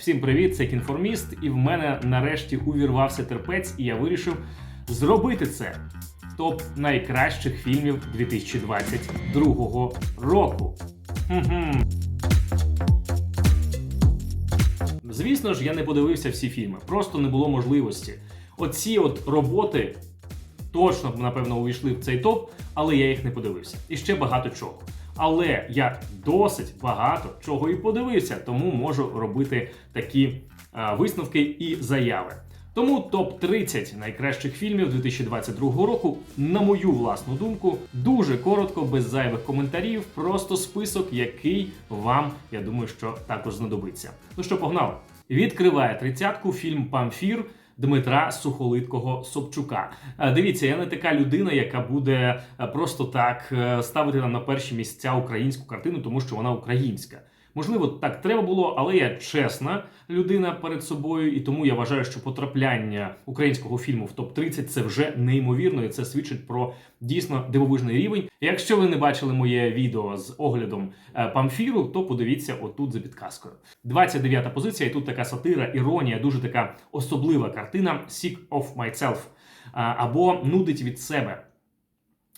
Всім привіт, це кінформіст, і в мене нарешті увірвався терпець, і я вирішив зробити це. Топ найкращих фільмів 2022 року. Хм-хм. Звісно ж, я не подивився всі фільми, просто не було можливості. Оці от роботи точно напевно увійшли в цей топ, але я їх не подивився. І ще багато чого. Але я досить багато чого і подивився, тому можу робити такі а, висновки і заяви. Тому топ 30 найкращих фільмів 2022 року, на мою власну думку, дуже коротко, без зайвих коментарів, просто список, який вам, я думаю, що також знадобиться. Ну що, погнали? Відкриває тридцятку фільм Памфір. Дмитра Сухолиткого Собчука. Е, Дивіться, я не така людина, яка буде е, просто так е, ставити нам на перші місця українську картину, тому що вона українська. Можливо, так треба було, але я чесна людина перед собою, і тому я вважаю, що потрапляння українського фільму в топ 30 це вже неймовірно, і це свідчить про дійсно дивовижний рівень. Якщо ви не бачили моє відео з оглядом е, памфіру, то подивіться отут за підказкою. 29-та позиція, і тут така сатира, іронія, дуже така особлива картина Sick of Myself або Нудить від себе.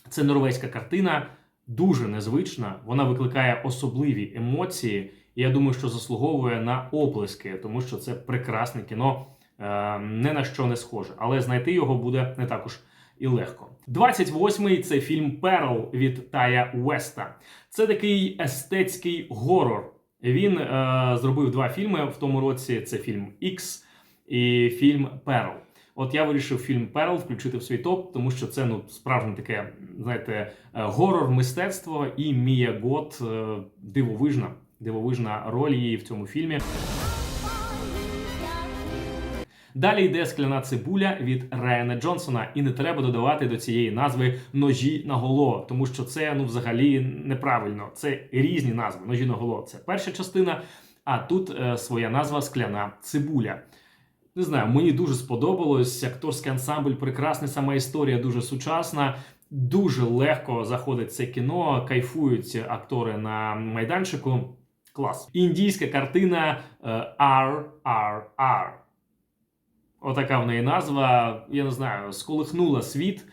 Це норвезька картина, дуже незвична. Вона викликає особливі емоції. І я думаю, що заслуговує на оплески, тому що це прекрасне кіно, е, не на що не схоже. Але знайти його буде не також і легко. 28-й це фільм Перл від Тая Уеста. Це такий естетський горор. Він е, зробив два фільми в тому році: це фільм X і фільм Перл. От я вирішив фільм Перл включити в свій топ, тому що це ну справжнє таке, знаєте, е, горор мистецтво і Мія Гот е, дивовижна, дивовижна роль її в цьому фільмі. Далі йде скляна цибуля від Райана Джонсона, і не треба додавати до цієї назви ножі на голо, тому що це ну взагалі неправильно. Це різні назви. Ножі на голо. Це перша частина, а тут е, своя назва скляна цибуля. Не знаю, мені дуже сподобалось. Акторський ансамбль прекрасний, сама історія дуже сучасна. Дуже легко заходить це кіно, кайфують актори на майданчику. Клас. Індійська картина е, RRR. Отака в неї назва. Я не знаю, сколихнула світ.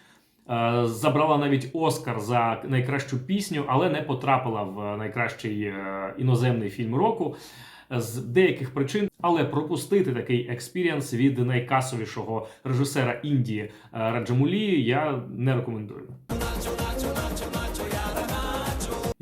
е, Забрала навіть Оскар за найкращу пісню, але не потрапила в найкращий е, іноземний фільм року з деяких причин, але пропустити такий експірієнс від найкасовішого режисера Індії е, Раджамулі я не рекомендую.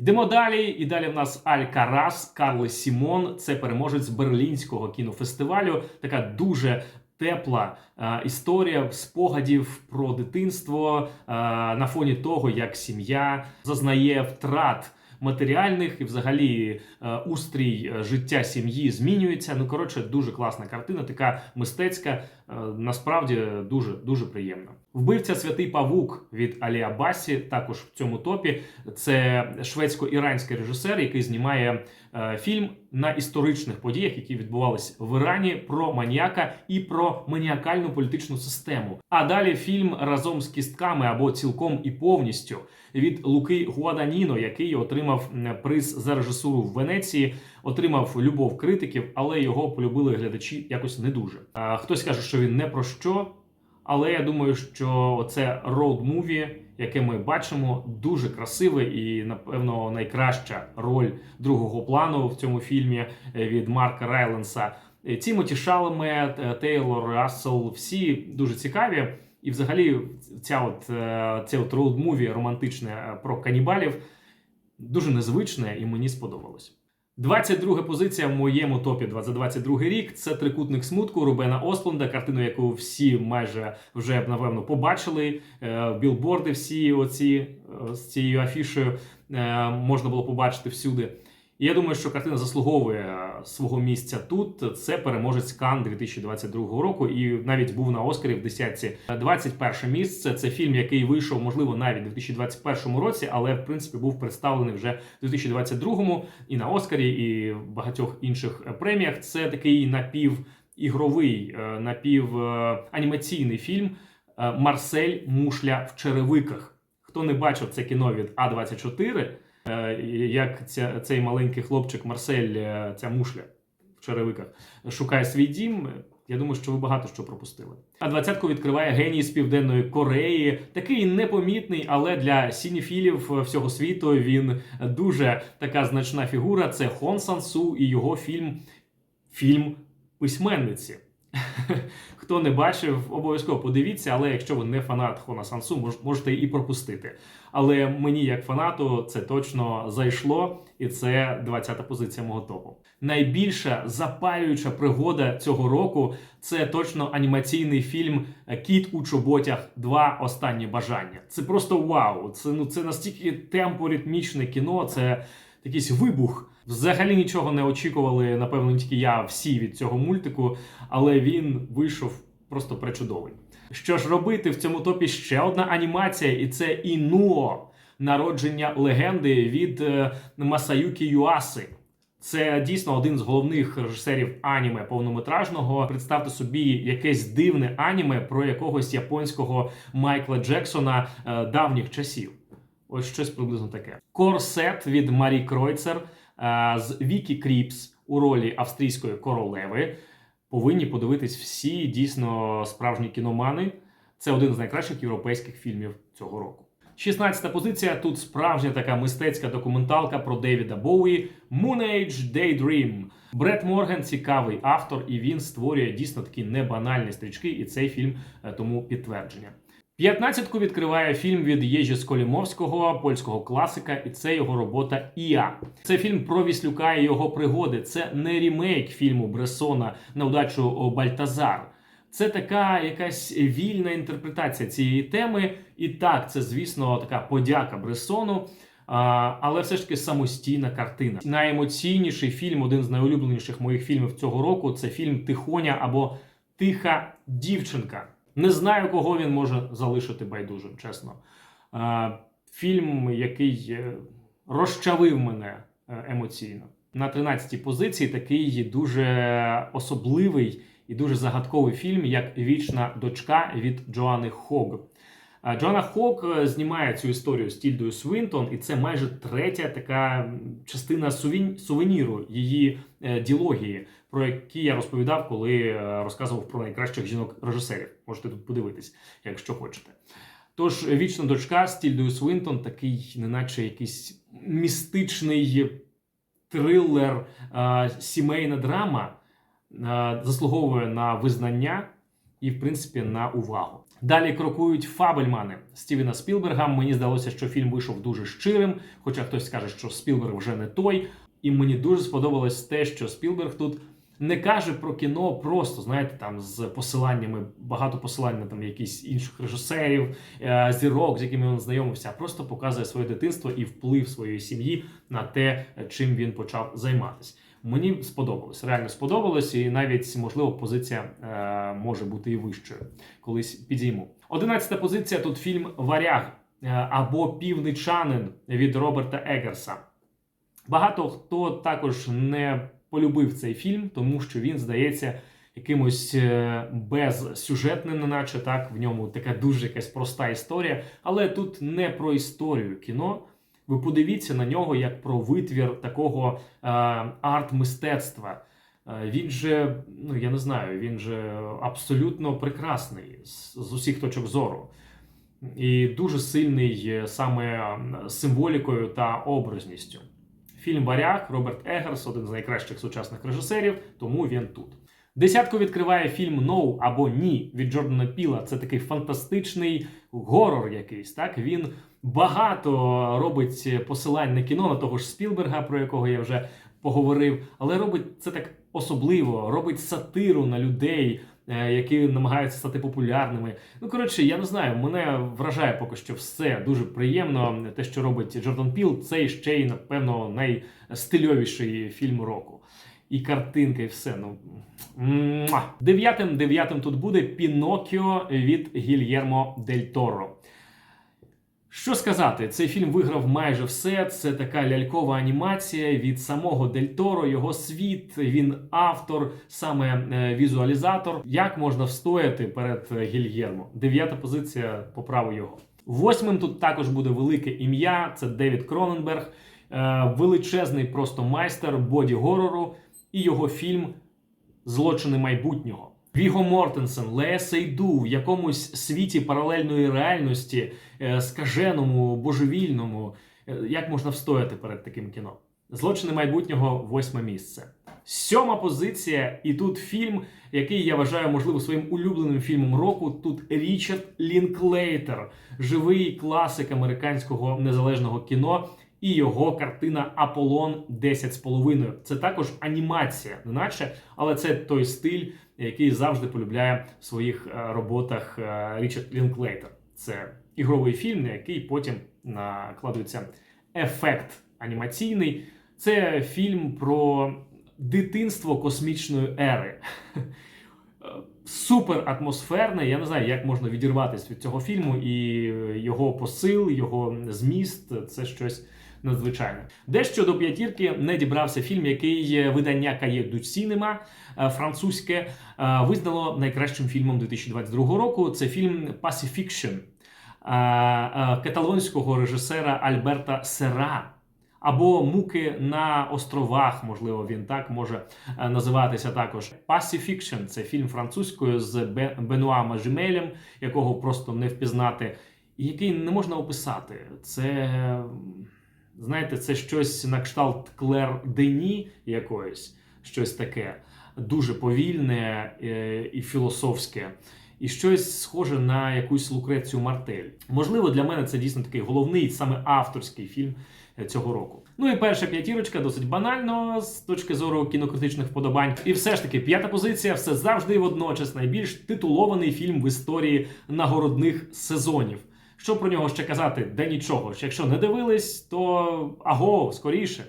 Йдемо далі, і далі в нас Аль Карас Карле Сімон. Це переможець берлінського кінофестивалю. Така дуже тепла е, історія спогадів про дитинство е, на фоні того, як сім'я зазнає втрат матеріальних і взагалі е, устрій е, життя сім'ї змінюється. Ну коротше, дуже класна картина, така мистецька, е, насправді дуже дуже приємна. Вбивця святий павук від Алі Абасі, також в цьому топі. Це шведсько-іранський режисер, який знімає фільм на історичних подіях, які відбувалися в Ірані, про маніяка і про маніакальну політичну систему. А далі фільм разом з кістками або цілком і повністю від Луки Гуаданіно, який отримав приз за режисуру в Венеції, отримав любов критиків, але його полюбили глядачі якось не дуже. Хтось каже, що він не про що. Але я думаю, що це роуд-муві, яке ми бачимо, дуже красиве і, напевно, найкраща роль другого плану в цьому фільмі е, від Марка Райленса. Е, Тімоті Шалемет, е, Тейлор Рассел, всі дуже цікаві. І, взагалі, ця от е, це от роуд-муві романтичне е, про канібалів дуже незвичне і мені сподобалось. 22 позиція в моєму топі за 22 рік. Це трикутник смутку Рубена Осленда, картину, яку всі майже вже напевно побачили. Е, Білборди всі оці з цією афішею можна було побачити всюди. І я думаю, що картина заслуговує е, свого місця тут. Це переможець Кан 2022 року, і навіть був на Оскарі в десятці. 21 місце. Це фільм, який вийшов, можливо, навіть у 2021 році, але в принципі був представлений вже у 2022 і на Оскарі, і в багатьох інших е, преміях. Це такий напівігровий, е, напіванімаційний фільм Марсель Мушля в черевиках. Хто не бачив це кіно від А24, е, як ця, цей маленький хлопчик Марсель, е, ця мушля в черевиках шукає свій дім. Я думаю, що ви багато що пропустили. А двадцятку відкриває геній з південної Кореї. Такий непомітний, але для сініфілів всього світу він дуже така значна фігура. Це Хон Сан Су і його фільм фільм письменниці. Хто не бачив, обов'язково подивіться, але якщо ви не фанат Хона Сансу, можете і пропустити. Але мені, як фанату, це точно зайшло, і це 20-та позиція мого топу. Найбільша запалююча пригода цього року це точно анімаційний фільм Кіт у чоботях. Два останні бажання. Це просто вау. Це ну це настільки темпоритмічне кіно. Це якийсь вибух. Взагалі нічого не очікували, напевно, тільки я всі від цього мультику, але він вийшов просто пречудовий. Що ж робити в цьому топі ще одна анімація, і це Інуо, народження легенди від е, Масаюкі Юаси. Це дійсно один з головних режисерів аніме повнометражного. Представте собі якесь дивне аніме про якогось японського Майкла Джексона е, давніх часів. Ось щось приблизно таке. Корсет від Марі Кройцер з Вікі Кріпс у ролі австрійської королеви. Повинні подивитись всі дійсно справжні кіномани. Це один з найкращих європейських фільмів цього року. 16-та позиція. Тут справжня така мистецька документалка про Девіда Боуї Moon Age Daydream. Бред Морген цікавий автор, і він створює дійсно такі небанальні стрічки, і цей фільм е, тому підтвердження. П'ятнадцятку відкриває фільм від Єжі Сколімовського, польського класика, і це його робота Іа. Це фільм про Віслюка і його пригоди. Це не рімейк фільму Бресона на удачу Бальтазар. Це така якась вільна інтерпретація цієї теми. І так, це, звісно, така подяка Бресону. Але все ж таки самостійна картина. Найемоційніший фільм, один з найулюбленіших моїх фільмів цього року, це фільм Тихоня або Тиха дівчинка. Не знаю, кого він може залишити байдужим, чесно. Фільм, який е, розчавив мене е, емоційно. На 13-й позиції такий дуже особливий і дуже загадковий фільм, як Вічна дочка від Джоанни Хог. А Джоанна Хок е, знімає цю історію з Тільдою Свинтон, і це майже третя така частина сувеніру її е, ділогії, про які я розповідав, коли е, розказував про найкращих жінок режисерів. Можете тут подивитись, якщо хочете. Тож вічна дочка з Тільдою Свинтон, такий, неначе якийсь містичний трилер, сімейна драма, заслуговує на визнання і, в принципі, на увагу. Далі крокують Фабельмани Стівена Спілберга. Мені здалося, що фільм вийшов дуже щирим, хоча хтось скаже, що Спілберг вже не той. І мені дуже сподобалось те, що Спілберг тут не каже про кіно просто, знаєте, там з посиланнями, багато посилань на там якісь інших режисерів, е, зірок, з якими він знайомився, а просто показує своє дитинство і вплив своєї сім'ї на те, чим він почав займатися. Мені сподобалось, реально сподобалось, і навіть можливо позиція е, може бути і вищою. Колись підійму. Одинадцята позиція тут фільм Варяг е, або Півничанин від Роберта Егерса. Багато хто також не полюбив цей фільм, тому що він здається якимось е, безсюжетним, неначе так. В ньому така дуже якась проста історія. Але тут не про історію кіно. Ви подивіться на нього як про витвір такого е, арт-мистецтва. Е, Він же, ну я не знаю, він же абсолютно прекрасний з, з усіх точок зору. І дуже сильний саме символікою та образністю. Фільм Варяг Роберт Егерс, один з найкращих сучасних режисерів, тому він тут. Десятку відкриває фільм «No» або Ні від Джордана Піла. Це такий фантастичний горор якийсь. Так він багато робить посилань на кіно на того ж Спілберга, про якого я вже поговорив, але робить це так особливо, робить сатиру на людей, е, які намагаються стати популярними. Ну коротше, я не знаю, мене вражає поки що все дуже приємно. Те, що робить Джордан Піл, це ще й напевно найстильовіший фільм року. І картинка, і все. Ну дев'ятим дев'ятим тут буде Пінокіо від Гільєрмо Дель Торо. Що сказати, цей фільм виграв майже все. Це така лялькова анімація від самого Дель Торо, його світ. Він автор, саме е, візуалізатор. Як можна встояти перед е, Гільєрмо? Дев'ята позиція по праву його. Восьмим тут також буде велике ім'я. Це Девід Кроненберг, е, величезний просто майстер боді горору. І його фільм Злочини майбутнього. Віго Мортенсен, Лея Сейду в якомусь світі паралельної реальності, е, скаженому, божевільному. Е, Як можна встояти перед таким кіно? Злочини майбутнього восьме місце. Сьома позиція, і тут фільм, який я вважаю, можливо, своїм улюбленим фільмом року. Тут Річард Лінклейтер, живий класик американського незалежного кіно, і його картина Аполлон 10,5. Це також анімація, неначе, але це той стиль, який завжди полюбляє в своїх е, роботах е, Річард Лінклейтер. Це ігровий фільм, на який потім накладується ефект анімаційний. Це фільм про дитинство космічної ери. Е, Супер атмосферне. Я не знаю, як можна відірватися від цього фільму, і його посил, його зміст це щось надзвичайне. Дещо до п'ятірки не дібрався фільм, який видання Кає Cinema е, французьке е, визнало найкращим фільмом 2022 року. Це фільм Pacifiction е, каталонського режисера Альберта Сера. Або муки на островах, можливо, він так може називатися також. Pacifiction – це фільм французькою з Бенуа Мажемелем, якого просто не впізнати, і який не можна описати. Це знаєте, це щось на кшталт Клер Дені якоїсь, щось таке дуже повільне е, і філософське. І щось схоже на якусь Лукрецію Мартель. Можливо, для мене це дійсно такий головний, саме авторський фільм е, цього року. Ну і перша п'ятірочка досить банально з точки зору кінокритичних вподобань. І все ж таки, п'ята позиція все завжди і водночас найбільш титулований фільм в історії нагородних сезонів. Що про нього ще казати? Де нічого. Якщо не дивились, то аго, скоріше.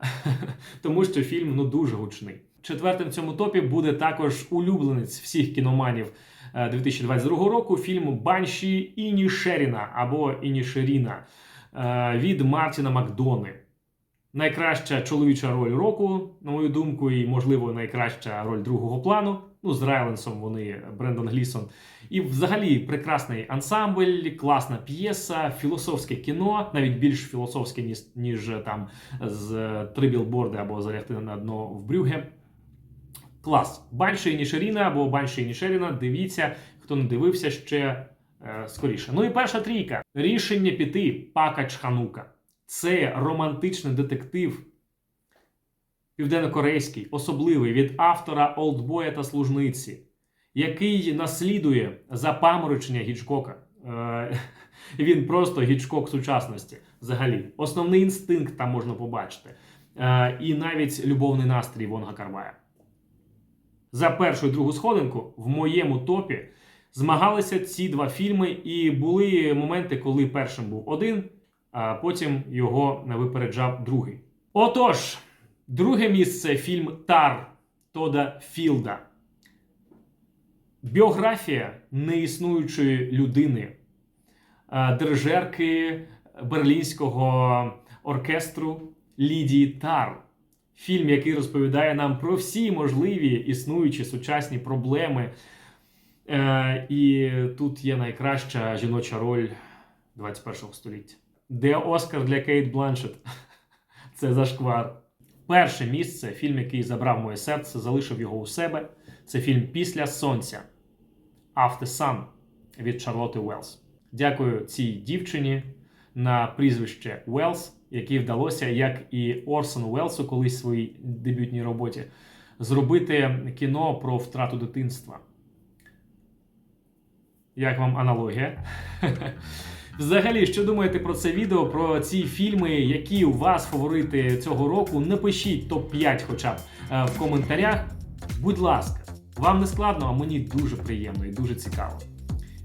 Тому що фільм ну дуже гучний. Четвертим в цьому топі буде також улюбленець всіх кіноманів е, 2022 року. Фільм Банші Інішеріна або Інішеріна е, від Мартіна Макдони. Найкраща чоловіча роль року, на мою думку, і, можливо, найкраща роль другого плану. Ну, з Райленсом вони Брендон Глісон. І взагалі прекрасний ансамбль, класна п'єса, філософське кіно, навіть більш філософське, ніж, ніж е, там з е, три білборди або залягти на дно в Брюге. Клас. Банші Нішеріна або Банші Нішеріна. Дивіться, хто не дивився ще е, скоріше. Ну і перша трійка. Рішення піти Пака Чханука. Це романтичний детектив. Південнокорейський, особливий від автора Олдбоя та служниці, який наслідує запаморочення Гічкока. Е, Він просто гічкок сучасності. Взагалі, основний інстинкт там можна побачити. Е, І навіть любовний настрій Вонга Карвая. За першу і другу сходинку в моєму топі змагалися ці два фільми, і були моменти, коли першим був один, а потім його випереджав другий. Отож, друге місце фільм Тар Тода Філда. Біографія неіснуючої людини, е, дирижерки берлінського оркестру Лідії Тар. Фільм, який розповідає нам про всі можливі існуючі сучасні проблеми. Е, і тут є найкраща жіноча роль 21 століття. Де Оскар для Кейт Бланшет? Це зашквар. Перше місце фільм, який забрав моє серце, залишив його у себе. Це фільм Після Сонця After Sun від Шарлотти Уелс. Дякую цій дівчині на прізвище Уелс, якій вдалося, як і Орсону Уелсу, колись в своїй дебютній роботі, зробити кіно про втрату дитинства. Як вам аналогія? Взагалі, що думаєте про це відео, про ці фільми, які у вас фаворити цього року? Напишіть топ-5 хоча б е, в коментарях. Будь ласка, вам не складно, а мені дуже приємно і дуже цікаво.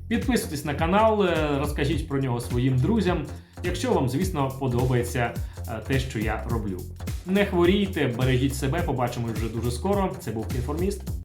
Підписуйтесь на канал, е, розкажіть про нього своїм друзям, якщо вам, звісно, подобається е, те, що я роблю. Не хворійте, бережіть себе, побачимось вже дуже скоро. Це був інформіст.